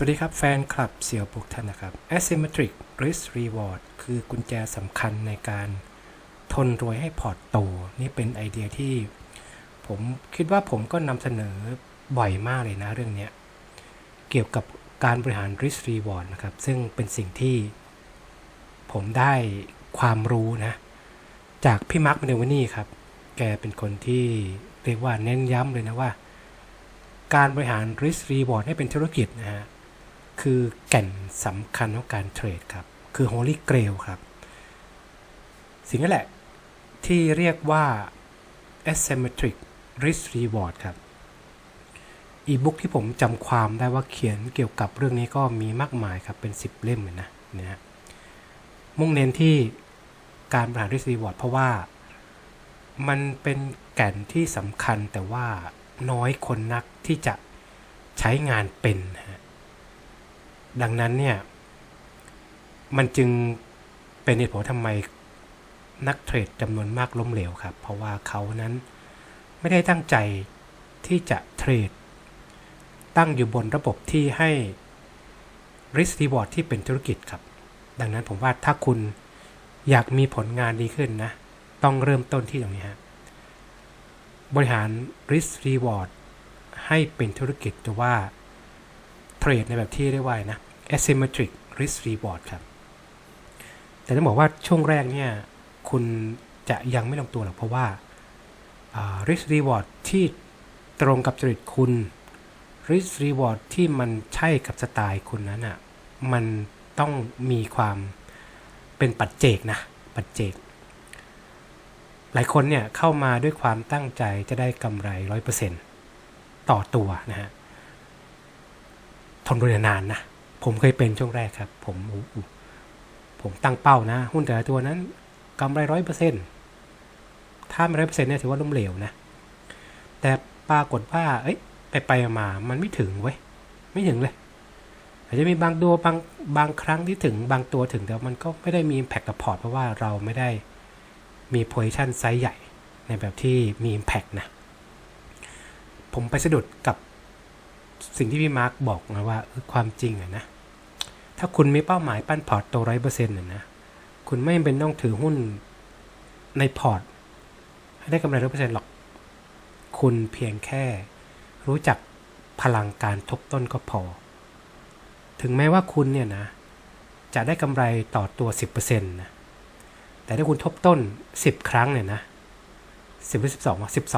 สวัสดีครับ แฟนคลับเสี่ยวปุกท่านนะครับ asymmetric risk reward คือกุญแจสำคัญในการทนรวยให้พอร์ตโต นี่เป็นไอเดียที่ ผมคิดว่าผมก็นำเสนอบ่อยมากเลยนะเรื่องนี้เกี่ยวกับการบริหาร risk reward นะครับ ซึ่งเป็นสิ่งที่ ผมได้ความรู้นะ จากพี่มาร์คเมเนวานี่ครับ แกเป็นคนที่เรียกว่าเน้นย้ำเลยนะว่า การบริหาร risk reward ให้เป็นธุรกิจนะฮะ คือแก่นสำคัญของการเทรดครับ คือ Holy Grail ครับ สิ่งนั้นแหละที่เรียกว่า asymmetric risk reward ครับ อีบุ๊กที่ผมจำความได้ว่าเขียนเกี่ยวกับเรื่องนี้ก็มีมากมายครับ เป็น 10 เล่มเลยนะนะฮะมุ่งเน้นที่การบริหาร risk reward เพราะว่ามันเป็นแก่นที่สำคัญแต่ว่าน้อยคนนักที่จะใช้งานเป็นนะฮะ ดังนั้นเนี่ย มันจึงเป็นเหตุผลทำไมนักเทรดจำนวนมากล้มเหลวครับ เพราะว่าเขานั้นไม่ได้ตั้งใจที่จะเทรด ตั้งอยู่บนระบบที่ให้ risk reward ที่เป็นธุรกิจครับ ดังนั้นผมว่าถ้าคุณอยากมีผลงานดีขึ้นนะ ต้องเริ่มต้นที่ตรงนี้ฮะบริหาร risk reward ให้เป็นธุรกิจหรือว่าเทรดในแบบที่เรียกว่านะ asymmetric risk reward ครับ แต่ต้องบอกว่าช่วงแรกเนี่ย คุณจะยังไม่ลงตัวหรอกเพราะว่า risk reward ที่ตรงกับจริตคุณ risk reward ที่มันใช่กับสไตล์คุณนั้นอะ มันต้องมีความเป็นปัจเจกนะ ปัจเจก หลายคนเนี่ยเข้ามาด้วยความตั้งใจจะได้กำไร 100%ต่อตัวนะฮะ ทนรวยนานนะ ผมเคยเป็นช่วงแรกครับ ผมผมตั้งเป้านะ หุ้นแต่ละตัวนั้นกำไรร้อยเปอร์เซ็นต์ถ้าไม่ร้อยเปอร์เซ็นต์เนี่ยถือว่าล้มเหลวนะ แต่ปรากฏว่า เอ้ย ไปไปมา มันไม่ถึงเว้ย ไม่ถึงเลย อาจจะมีบางตัวบางบางครั้งที่ถึงบางตัวถึงแต่มันก็ไม่ได้มี impact กับพอร์ตเพราะว่าเราไม่ได้มี position ไซส์ใหญ่ในแบบที่มี impact นะ ผมไปสะดุดกับ สิ่งที่พี่มาร์กบอกนะว่าความจริงอะนะ ถ้าคุณมีเป้าหมายปั้นพอร์ตโตร้อยเปอร์เซ็นต์นะคุณไม่เป็นต้องถือหุ้นในพอร์ตให้ได้กำไรร้อยเปอร์เซ็นต์หรอก คุณเพียงแค่รู้จักพลังการทบต้นก็พอ ถึงแม้ว่าคุณเนี่ยนะ จะได้กำไรต่อตัว 10%นะแต่ถ้าคุณทบต้น 10 ครั้งเนี่ยนะ10หรือ12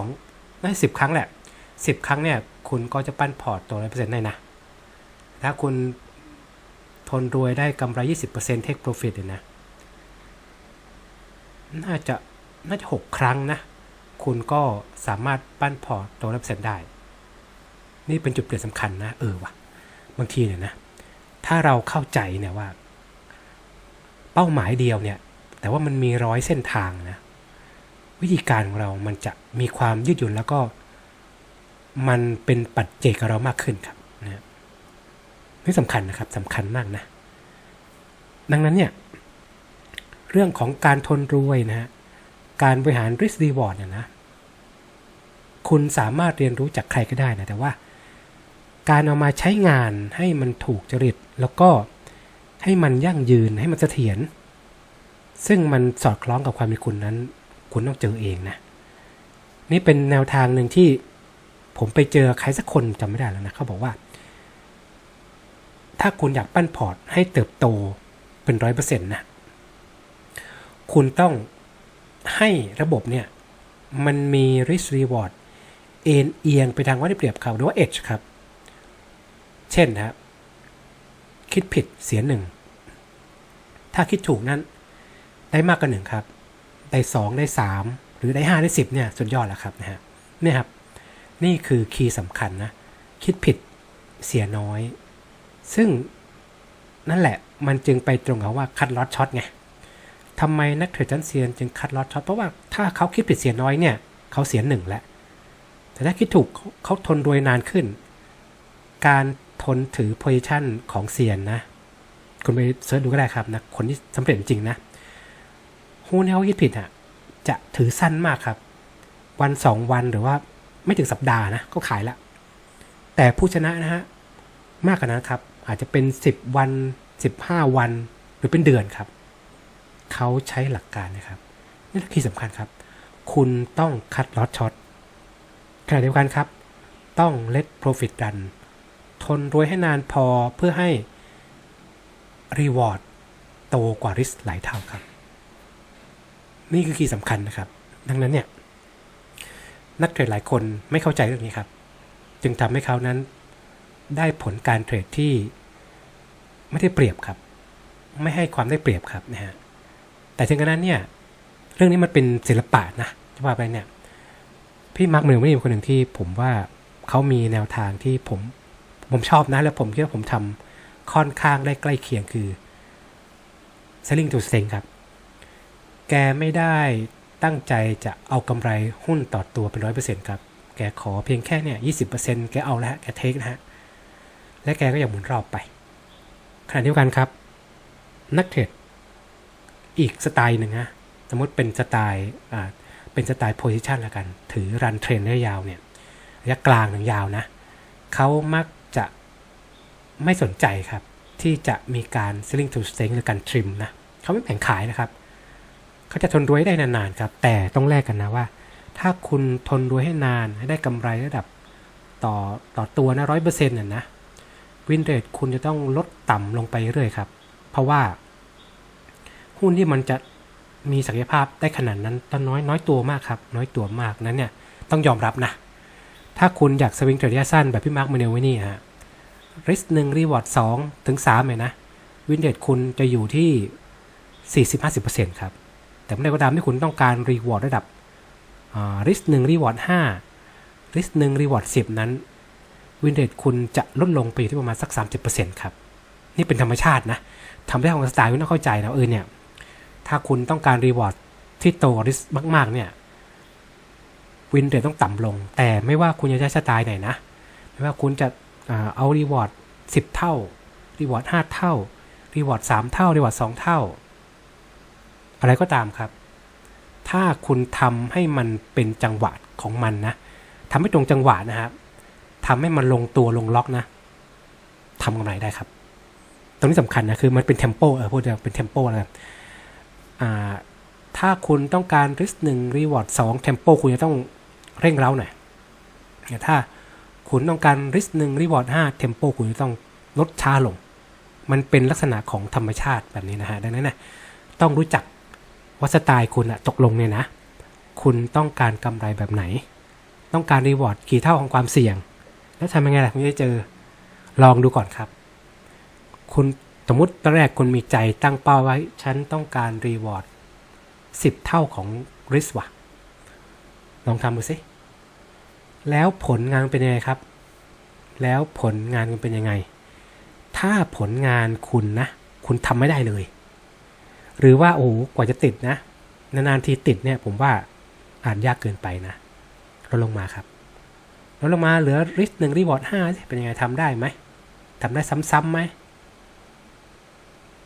12น่าสิบครั้งแหละ 10 ครั้งเนี่ย คุณก็จะปั้นพอร์ตตัวร้อยเปอร์เซ็นต์ได้นะ ถ้าคุณทนรวยได้กำไร 20% take profit เนี่ยนะ น่าจะ น่าจะ 6 ครั้งนะ คุณก็สามารถปั้นพอร์ตตัวร้อยเปอร์เซ็นต์ได้ นี่เป็นจุดเปลี่ยนสำคัญนะ เออว่ะบางทีเนี่ยนะ ถ้าเราเข้าใจเนี่ยว่า เป้าหมายเดียวเนี่ย แต่ว่ามันมีร้อยเส้นทางนะ วิธีการของเรามันจะมีความยืดหยุ่นแล้วก็ มันเป็นปัจเจกกับเรามากขึ้นครับนะนี่สำคัญนะครับสำคัญมากนะ ดังนั้นเนี่ย เรื่องของการทนรวยนะฮะการบริหาร risk reward เนี่ยนะ คุณสามารถเรียนรู้จากใครก็ได้นะ แต่ว่า การเอามาใช้งานให้มันถูกจริต แล้วก็ให้มันยั่งยืนให้มันเสถียรซึ่งมันสอดคล้องกับความเป็นคุณนั้น คุณต้องเจอเองนะ นี่เป็นแนวทางหนึ่งที่ ผมไปเจอใครสักคนจำไม่ได้แล้วนะเขาบอกว่า ถ้าคุณอยากปั้นพอร์ตให้เติบโตเป็นร้อยเปอร์เซ็นต์นะคุณต้องให้ระบบเนี่ย มันมี risk reward เอ็นเอียงไปทางว่าได้เปรียบเขาหรือว่า edge ครับ เช่นนะครับ คิดผิดเสียหนึ่ง ถ้าคิดถูกนั้น ได้มากกว่าหนึ่งครับ ได้สองได้สามหรือได้ห้าได้สิบเนี่ยสุดยอดแล้วครับนะฮะเนี่ยครับ นี่คือคีย์สำคัญนะ คิดผิดเสียน้อย ซึ่งนั่นแหละมันจึงไปตรงกับว่าคัดลอตช็อตไงทำไมนักเทรดชันเซียนจึงคัดลอตช็อตเพราะว่าถ้าเขาคิดผิดเสียน้อยเนี่ย เขาเสียหนึ่งแล้ว แต่ถ้าคิดถูกเขาเขาทนรวยนานขึ้น การทนถือโพซิชันของเซียนนะ คุณไปเสิร์ชดูก็ได้ครับนะคนที่สำเร็จจริงนะหุ้นที่เขาคิดผิดอะจะถือสั้นมากครับ วันสองวันหรือว่า ไม่ถึงสัปดาห์นะก็ขายละ แต่ผู้ชนะนะฮะมากกว่านั้นครับ อาจจะเป็น 10 วัน 15 วัน หรือเป็นเดือนครับ เขาใช้หลักการนะครับนี่คือสำคัญครับ คุณต้องคัดลอตช็อตขณะเดียวกันครับ ต้อง let profit run ทนรวยให้นานพอเพื่อให้ reward โตกว่า risk หลายเท่าครับ นี่คือคีย์สำคัญนะครับ ดังนั้นเนี่ย นักเทรดหลายคนไม่เข้าใจเรื่องนี้ครับ จึงทำให้เขานั้นได้ผลการเทรดที่ไม่ได้เปรียบครับ ไม่ให้ความได้เปรียบครับนะฮะแต่ถึงกระนั้นเนี่ยเรื่องนี้มันเป็นศิลปะนะจะว่าไปเนี่ยพี่มาร์คเมลไม่มีคนหนึ่งที่ผมว่าเขามีแนวทางที่ผมผมชอบนะ แล้วผมคิดว่าผมทำค่อนข้างได้ใกล้เคียงคือ selling to strength ครับ แกไม่ได้ ตั้งใจจะเอากำไรหุ้นต่อตัวเป็นร้อยเปอร์เซ็นต์ครับ แกขอเพียงแค่เนี่ยยี่สิบเปอร์เซ็นต์แกเอาแล้วแกเทคนะฮะ และแกก็ยังหมุนรอบไป ขณะเดียวกันครับ นักเทรดอีกสไตล์หนึ่งนะสมมติเป็นสไตล์อ่าเป็นสไตล์โพซิชันละกัน ถือรันเทรนระยะยาวเนี่ยระยะกลางถึงยาวนะเขามักจะไม่สนใจครับ ที่จะมีการ selling to s t r e n g หรือการทริมนะเขาไม่แบ่งขายนะครับ เขาจะทนรวยได้นานๆครับ แต่ต้องแลกกันนะว่า ถ้าคุณทนรวยให้นานให้ได้กำไรระดับต่อต่อตัวนะร้อยเปอร์เซ็นต์น่ะนะวินเรทคุณจะต้องลดต่ำลงไปเรื่อยครับ เพราะว่า หุ้นที่มันจะมีศักยภาพได้ขนาดนั้นตอนน้อยน้อยตัวมากครับ น้อยตัวมากนั้นเนี่ยต้องยอมรับนะ ถ้าคุณอยากสวิงเทรดระยะสั้นแบบพี่มาร์คมาเนลไว้นี่ฮะริสหนึ่งรีวอร์ดสองถึงสามเลยนะ วินเดทคุณจะอยู่ที่ 40-50%ครับ แต่เมื่อใดก็ตามที่คุณต้องการรีวอร์ดระดับริสหนึ่งรีวอร์ดห้าริสหนึ่งรีวอร์ดสิบนั้นวินเดทคุณจะลดลงไปอยู่ที่ประมาณสัก 30%ครับ นี่เป็นธรรมชาตินะทำได้ของสไตล์คุณต้องเข้าใจนะเออเนี่ย ถ้าคุณต้องการรีวอร์ดที่โตริสมาก ๆ เนี่ยวินเรทต้องต่ำลง แต่ไม่ว่าคุณจะใช้สไตล์ไหนนะ ไม่ว่าคุณจะเอารีวอร์ดสิบเท่ารีวอร์ดห้าเท่ารีวอร์ดสามเท่ารีวอร์ดสองเท่า อะไรก็ตามครับ ถ้าคุณทำให้มันเป็นจังหวะของมันนะทำให้ตรงจังหวะนะครับทำให้มันลงตัวลงล็อกนะทำกำไรได้ครับ ตรงนี้สำคัญนะคือมันเป็นเทมโปเออพูดจะเป็นเทมโปอะไรอ่าถ้าคุณต้องการริสหนึ่งรีวอร์ดสองเทมโปคุณจะต้องเร่งเร้าหน่อยถ้าคุณต้องการริสหนึ่งรีวอร์ดห้าเทมโปคุณจะต้องลดช้าลง มันเป็นลักษณะของธรรมชาติแบบนี้นะฮะ ดังนั้นนะต้องรู้จัก ว่าสไตล์คุณอะตกลงเนี่ยนะ คุณต้องการกำไรแบบไหน ต้องการรีวอร์ดกี่เท่าของความเสี่ยง แล้วทำยังไงล่ะคุณจะเจอลองดูก่อนครับ คุณสมมติตอนแรกคุณมีใจตั้งเป้าไว้ ฉันต้องการรีวอร์ดสิบเท่าของริสวะลองทำดูสิ แล้วผลงานเป็นยังไงครับ แล้วผลงานมันเป็นยังไง ถ้าผลงานคุณนะ คุณทำไม่ได้เลย หรือว่าโอ้กว่าจะติดนะ นานๆทีติดเนี่ยผมว่าอ่านยากเกินไปนะลดลงมาครับลดลงมาเหลือริสหนึ่งรีวอร์ดห้าเป็นยังไงทำได้ไหมทำได้ซ้ำๆไหม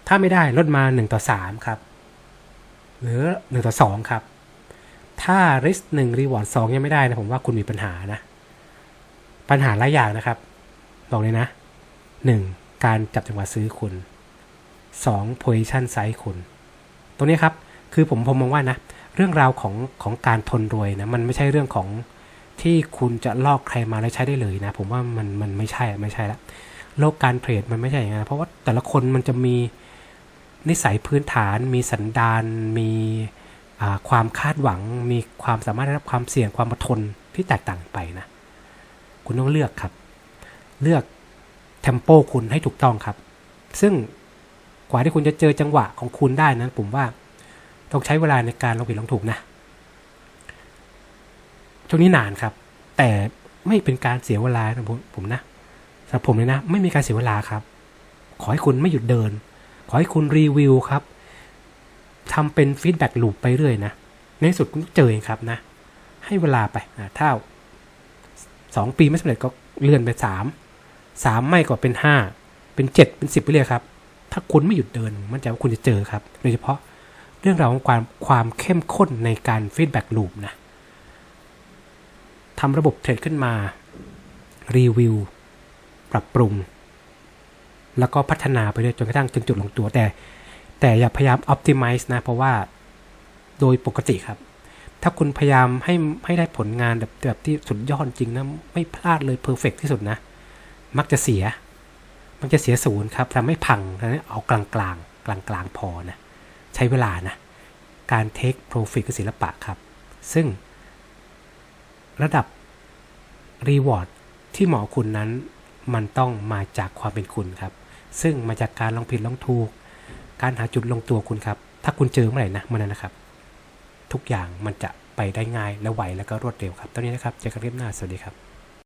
ถ้าไม่ได้ลดมา1ต่อ3ครับหรือ1ต่อ2ครับ ถ้า risk 1 reward 2 ยังไม่ได้นะผมว่าคุณมีปัญหานะ ปัญหาหลายอย่างนะครับ บอกเลยนะ 1. การจับจังหวะซื้อคุณ 2. position size คุณ ตรงนี้ครับคือผมผมมองว่านะ เรื่องราวของของการทนรวยนะมันไม่ใช่เรื่องของที่คุณจะลอกใครมาแล้วใช้ได้เลยนะ ผมว่ามันมันไม่ใช่ไม่ใช่ละโลกการเทรดมันไม่ใช่อย่างนั้นเพราะว่าแต่ละคนมันจะมีนิสัยพื้นฐาน มีสันดานมีความคาดหวัง มีความสามารถได้รับความเสี่ยงความอดทนที่แตกต่างไปนะ คุณต้องเลือกครับ เลือกเทมโปคุณให้ถูกต้องครับ ซึ่ง กว่าที่คุณจะเจอจังหวะของคุณได้นะผมว่าต้องใช้เวลาในการลองผิดลองถูกนะ ช่วงนี้นานครับ แต่ไม่เป็นการเสียเวลานะผมนะสำหรับผมเลยนะ ไม่มีการเสียเวลาครับ ขอให้คุณไม่หยุดเดิน ขอให้คุณรีวิวครับทำเป็นฟีดแบ็กลูปไปเรื่อยนะในสุดคุณเจอเองครับนะ ให้เวลาไปถ้าสองปีไม่สำเร็จก็เลื่อนไปสามสามไม่ก็เป็นห้าเป็นเจ็ดเป็นสิบไปเรื่อยครับ ถ้าคุณไม่หยุดเดิน มันจะว่าคุณจะเจอครับ โดยเฉพาะเรื่องราวของความความเข้มข้นในการฟีดแบ็กลูปนะทำระบบเทรดขึ้นมา รีวิว ปรับปรุง แล้วก็พัฒนาไปเรื่อยจนกระทั่งถึงจุดลงตัวแต่ แต่อย่าพยายาม optimize นะ เพราะว่าโดยปกติครับ ถ้าคุณพยายามให้ให้ได้ผลงานแบบแบบที่สุดยอดจริงนะ ไม่พลาดเลย perfect ที่สุดนะ มักจะเสีย มันจะเสียศูนย์ครับทำให้พังนะเอากลางกลางกลางกลางๆพอนะ ใช้เวลานะ การ take profit คือศิลปะครับ ซึ่ง ระดับ reward ที่เหมาะคุณนั้น มันต้องมาจากความเป็นคุณครับ ซึ่งมาจากการลองผิดลองถูก การหาจุดลงตัวคุณครับ ถ้าคุณเจอเมื่อไหร่นะเมื่อนั้นนะครับ ทุกอย่างมันจะไปได้ง่ายและไวแล้วก็รวดเร็วครับตอนนี้นะครับเจอกันคลิปหน้าสวัสดีครับ